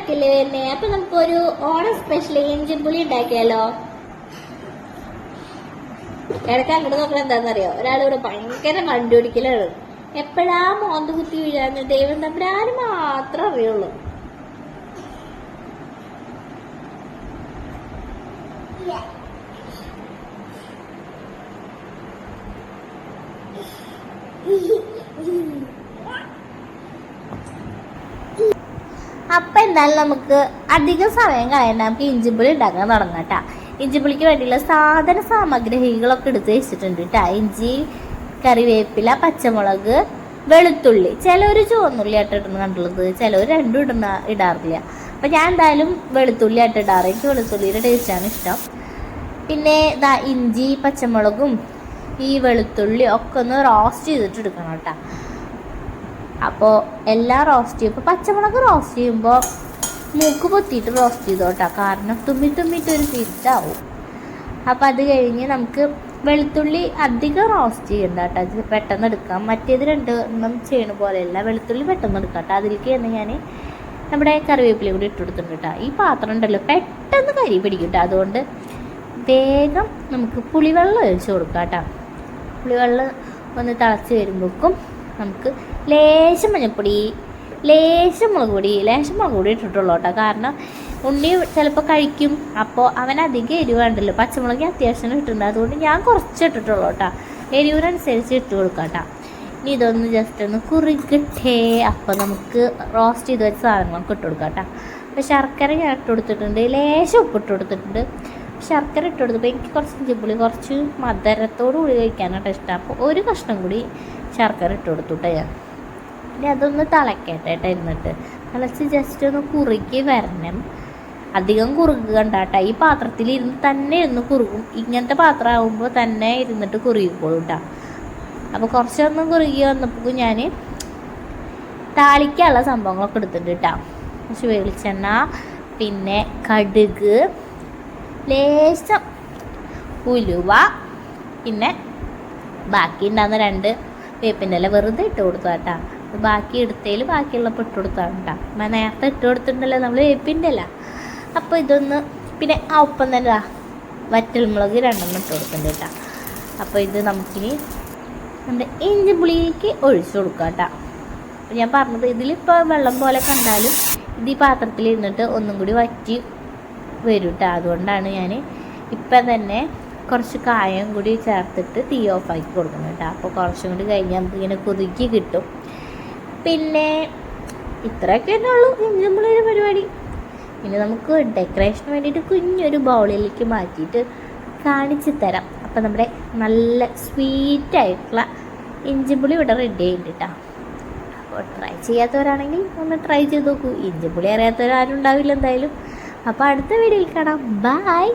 ഓണക്കല്ലേ വരുന്നേ? അപ്പൊ നമുക്കൊരു ഓണം സ്പെഷ്യൽ ഇഞ്ചിപ്പുളി ഉണ്ടാക്കിയാലോ? ഇടയ്ക്ക് അങ്ങോട്ട് നോക്കണം എന്താണെന്നറിയോ? ഒരാളിവിടെ ഭയങ്കര വണ്ടി ഓടിക്കലാണ് എപ്പോഴാ മോന്ത് കുത്തി വീഴാന്ന്? ദൈവം തമ്പുരാന് മാത്രം അറിയുള്ളൂ. അപ്പൊ എന്തായാലും നമുക്ക് അധികം സമയം കളയണ്ട. നമുക്ക് ഇഞ്ചിപ്പുളി ഉണ്ടാക്കാൻ തുടങ്ങാം കേട്ടാ ഇഞ്ചിപ്പുളിക്ക് വേണ്ടിയുള്ള സാധന സാമഗ്രികളൊക്കെ എടുത്ത് വെച്ചിട്ടുണ്ട് കേട്ടാ ഇഞ്ചി കറിവേപ്പില പച്ചമുളക് വെളുത്തുള്ളി. ചിലവർ ചുവന്നുള്ളി ആയിട്ട് ഇടുന്ന കണ്ടുള്ളത് ചിലവർ രണ്ടും ഇടുന്ന ഇടാറില്ല. അപ്പൊ ഞാൻ എന്തായാലും വെളുത്തുള്ളി ആയിട്ട് ഇടാറ്. എനിക്ക് വെളുത്തുള്ളിയുടെ ടേസ്റ്റാണ് ഇഷ്ടം. പിന്നെ ഇതാ ഇഞ്ചി പച്ചമുളകും ഈ വെളുത്തുള്ളി ഒക്കെ ഒന്ന് റോസ്റ്റ് ചെയ്തിട്ട് എടുക്കണം കേട്ടോ അപ്പോൾ എല്ലാം റോസ്റ്റ് ചെയ്യും. ഇപ്പോൾ പച്ചമുളക് റോസ്റ്റ് ചെയ്യുമ്പോൾ മൂക്ക് പൊത്തിയിട്ട് റോസ്റ്റ് ചെയ്തോട്ടാ. കാരണം തുമ്മി തുമ്മിയിട്ട് ഒരു ഫിറ്റാവും. അപ്പം അത് കഴിഞ്ഞ് നമുക്ക് വെളുത്തുള്ളി അധികം റോസ്റ്റ് ചെയ്യണ്ട കേട്ടോ. പെട്ടെന്ന് എടുക്കാം. മറ്റേത് രണ്ടെണ്ണം ചെയ്യണ പോലെയല്ല. വെളുത്തുള്ളി പെട്ടെന്ന് എടുക്കാം കേട്ടോ. അതിലേക്ക് തന്നെ ഞാൻ നമ്മുടെ കറിവേപ്പില കൂടി ഇട്ട് കൊടുത്തിട്ടുണ്ട് കേട്ടോ. ഈ പാത്രം ഉണ്ടല്ലോ പെട്ടെന്ന് കരി പിടിക്കും കേട്ടോ. അതുകൊണ്ട് വേഗം നമുക്ക് പുളിവെള്ളം ഒഴിച്ച് കൊടുക്കാം കേട്ടോ. പുളിവെള്ളം ഒന്ന് തിളച്ച് വരുമ്പോഴേക്കും നമുക്ക് ലേശം മഞ്ഞപ്പൊടി ലേശം മുളക് പൊടി ലേശം മുളക് പൊടി ഇട്ടിട്ടുള്ളൂ കേട്ടോ. കാരണം ഉണ്ണി ചിലപ്പോൾ കഴിക്കും. അപ്പോൾ അവൻ അധികം എരിവ് വേണ്ടല്ലോ പച്ചമുളക് അത്യാവശ്യം ഇട്ടിട്ടുണ്ട്. അതുകൊണ്ട് ഞാൻ കുറച്ച് ഇട്ടിട്ടുള്ളൂ കേട്ടോ. എരിവിനനുസരിച്ച് ഇട്ട് കൊടുക്കാം കേട്ടോ. ഇനി ഇതൊന്ന് ജസ്റ്റ് ഒന്ന് കുറുകിട്ടേ. അപ്പോൾ നമുക്ക് റോസ്റ്റ് ചെയ്ത് വെച്ച സാധനങ്ങളൊക്കെ ഇട്ട് കൊടുക്കാം കേട്ടോ. അപ്പോൾ ശർക്കര ഞാൻ ഇട്ട് കൊടുത്തിട്ടുണ്ട്. ലേശം ഉപ്പ് ഇട്ട് കൊടുത്തിട്ടുണ്ട്. ശർക്കര ഇട്ട് കൊടുത്തപ്പോൾ എനിക്ക് കുറച്ച് ഇഞ്ചിപ്പുളി കുറച്ച് മധുരത്തോടു കൂടി കഴിക്കാനായിട്ട് ഇഷ്ടം. അപ്പോൾ ഒരു കഷ്ണം കൂടി ശർക്കര ഇട്ട് കൊടുത്തു കേട്ടോ ഞാൻ. ഇനി അതൊന്ന് തിളക്കട്ടെ കേട്ടോ തിളച്ച് ജസ്റ്റ് ഒന്ന് കുറുക്കി വരണം. അധികം കുറുകണ്ട ഈ പാത്രത്തിൽ ഇരുന്ന് തന്നെ ഇരുന്ന് കുറുകും ഇങ്ങനത്തെ പാത്രം ആകുമ്പോൾ തന്നെ ഇരുന്നിട്ട് കുറുകിക്കോളും കേട്ടോ അപ്പോൾ കുറച്ചൊന്നും കുറുകി വന്നപ്പോൾ ഞാൻ താളിക്കാനുള്ള സംഭവങ്ങളൊക്കെ എടുത്തിട്ടുണ്ട് കേട്ടോ കുറച്ച് വെളിച്ചെണ്ണ പിന്നെ കടുക് ലേശം ഉലുവ പിന്നെ ബാക്കി ഉണ്ടാകുന്ന രണ്ട് വേപ്പിന്റെ ഇല വെറുതെ ഇട്ട് കൊടുത്തു കേട്ടാ. ബാക്കി എടുത്തതിൽ ബാക്കിയുള്ള ഇട്ട് കൊടുത്താണ് കേട്ടോ നേരത്തെ ഇട്ട് കൊടുത്തിട്ടുണ്ടല്ലോ നമ്മൾ വേപ്പിന്റെ അല്ല അപ്പോൾ ഇതൊന്ന് പിന്നെ ആ ഒപ്പം തന്നെ വറ്റൽമുളക് രണ്ടെണ്ണം ഇട്ട് കൊടുക്കുന്നുണ്ട് കേട്ടോ അപ്പോൾ ഇത് നമുക്കിനി നമ്മുടെ ഇഞ്ചി പുളിയിലേക്ക് ഒഴിച്ചു കൊടുക്കാം കേട്ടോ അപ്പോൾ ഞാൻ പറഞ്ഞത് ഇതിലിപ്പോൾ വെള്ളം പോലെ കണ്ടാലും ഇത് ഈ പാത്രത്തിൽ ഇരുന്നിട്ട് ഒന്നും കൂടി വറ്റി വരും കേട്ടോ അതുകൊണ്ടാണ് ഞാൻ ഇപ്പം തന്നെ കുറച്ച് കായം കൂടി ചേർത്തിട്ട് തീ ഓഫാക്കി കൊടുക്കുന്നത് കേട്ടോ അപ്പോൾ കുറച്ചും കൂടി കഴിഞ്ഞാൽ നമുക്ക് ഇങ്ങനെ കുറുക്കി കിട്ടും. പിന്നെ ഇത്രയൊക്കെ തന്നെ ഉള്ളൂ നമ്മളൊരു പരിപാടി. പിന്നെ നമുക്ക് ഡെക്കറേഷന് വേണ്ടിയിട്ട് കുഞ്ഞൊരു ബൗളിലേക്ക് മാറ്റിയിട്ട് കാണിച്ച് തരാം. അപ്പം നമ്മുടെ നല്ല സ്വീറ്റായിട്ടുള്ള ഇഞ്ചിപ്പുളി ഇവിടെ റെഡി കേട്ടോ അപ്പോൾ ട്രൈ ചെയ്യാത്തവരാണെങ്കിൽ ഒന്ന് ട്രൈ ചെയ്ത് നോക്കൂ. ഇഞ്ചിപ്പുളി അറിയാത്തവരാരും ഉണ്ടാവില്ല എന്തായാലും. അപ്പോൾ അടുത്ത വീഡിയോയിൽ കാണാം. ബൈ